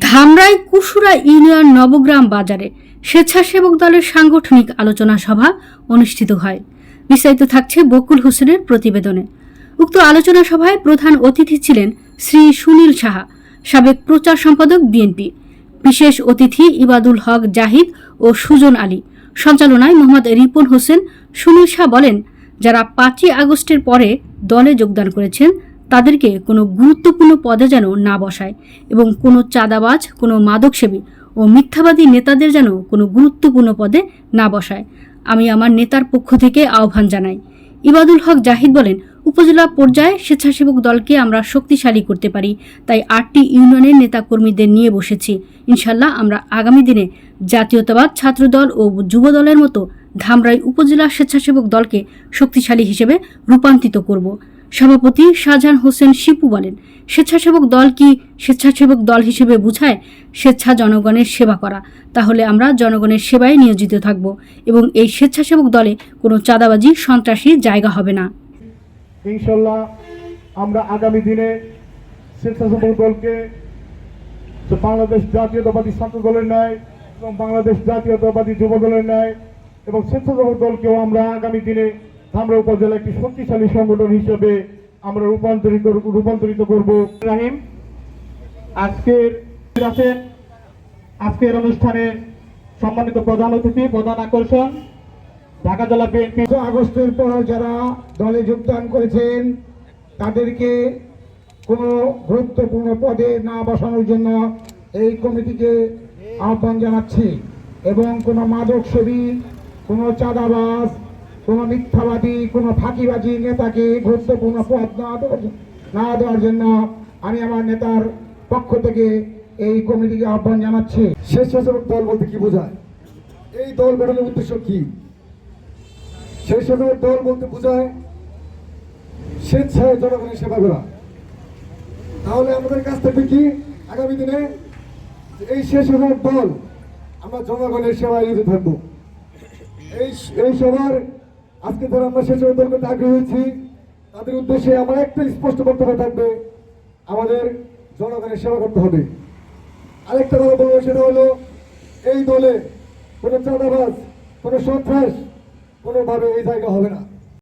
Dhamrai Kusura union Nabagram বাজারে স্বেচ্ছাসেবক দলের সাংগঠনিক আলোচনা সভা অনুষ্ঠিত হয়। বিস্তারিত থাকছে বকুল হোসেনের প্রতিবেদনে। উক্ত আলোচনা সভায় প্রধান অতিথি ছিলেন শ্রী সুনীল সাহা, সাবেক প্রচার সম্পাদক বিএনপি, বিশেষ অতিথি ইবাদুল হক জাহিদ ও সুজন আলী। সঞ্চালনায় মোহাম্মদ রিপন হোসেন। সুনীল শাহ বলেন, যারা পাঁচই আগস্টের পরে দলে যোগদান করেছেন তাদেরকে কোনো গুরুত্বপূর্ণ পদে যেন না বসায় এবং কোনো চাঁদাবাজ, কোনো মাদকসেবী ও মিথ্যাবাদী নেতাদের যেন কোনো গুরুত্বপূর্ণ পদে না বসায়। আমি আমার নেতার পক্ষ থেকে আহ্বান জানাই। ইবাদুল হক জাহিদ বলেন, উপজেলা পর্যায়ে স্বেচ্ছাসেবক দলকে আমরা শক্তিশালী করতে পারি, তাই আটটি ইউনিয়নের নেতাকর্মীদের নিয়ে বসেছি। ইনশাল্লাহ আমরা আগামী দিনে জাতীয়তাবাদ ছাত্রদল ও যুব দলের মতো ধামরাই উপজেলা স্বেচ্ছাসেবক দলকে শক্তিশালী হিসেবে রূপান্তরিত করব। সভাপতি শাহজাহান হোসেন শিপু বলেন, স্বেচ্ছাসেবক দল কি স্বেচ্ছাসেবক দল হিসেবে বুঝায়? স্বেচ্ছা জনগণের সেবা করা। তাহলে আমরা জনগণের সেবায় নিয়োজিত থাকব এবং এই স্বেচ্ছাসেবক দলে কোনো চাঁদাবাজি, সন্ত্রাসী জায়গা হবে না। আমরা আগামী দিনে স্বেচ্ছাসেবক দলকে বাংলাদেশ জাতীয়তাবাদী ছাত্র দলের ন্যায় এবং বাংলাদেশ জাতীয়তাবাদী যুব দলের ন্যায় এবং স্বেচ্ছাসেবক দলকেও আমরা আগামী দিনে ধামরা উপজেলা একটি শক্তিশালী সংগঠন হিসেবে আমরা রূপান্তরিত রূপান্তরিত করব। রাহিম, আজকের আছেন আজকের অনুষ্ঠানে সম্মানিত প্রধান অতিথি, প্রধান আকর্ষণ, ঢাকা জেলা বিএনপি। আগস্টের পর যারা দলে যোগদান করেছেন, তাদেরকে কোনো গুরুত্বপূর্ণ পদে না বসানোর জন্য এই কমিটিকে আহ্বান জানাচ্ছি। এবং কোনো মাদক সেবী কোনো চাঁদাবাজ কোনো মিথ্যাবাদী, কোনো ফাঁকিবাজি নেতাকে গুরুত্বপূর্ণ পদ না না দেওয়ার জন্য আমি আমার নেতার পক্ষ থেকে এই কমিটিকে আহ্বান জানাচ্ছি। স্বেচ্ছাসেবক দল বলতে কি বোঝায়? এই দল গঠনের উদ্দেশ্য কি? স্বেচ্ছাসেবক দল বলতে বোঝায় স্বেচ্ছায় জনগণের সেবা করা। তাহলে আমাদের কাছ থেকে কি আগামী দিনে এই স্বেচ্ছাসেবক দল আমরা জনগণের সেবায় নিতে থাকব? এই এই সবার আজকে যারা আমরা সেই দল করতে আগ্রহী হয়েছি তাদের উদ্দেশ্যে আমার একটা স্পষ্ট বক্তব্য থাকবে, আমাদের জনগণের সেবা করতে হবে। আরেকটা কথা বলব, সেটা হলো, এই দলে কোনো চাঁদাবাজ, কোনো সন্ত্রাস কোনোভাবে এই জায়গা হবে না।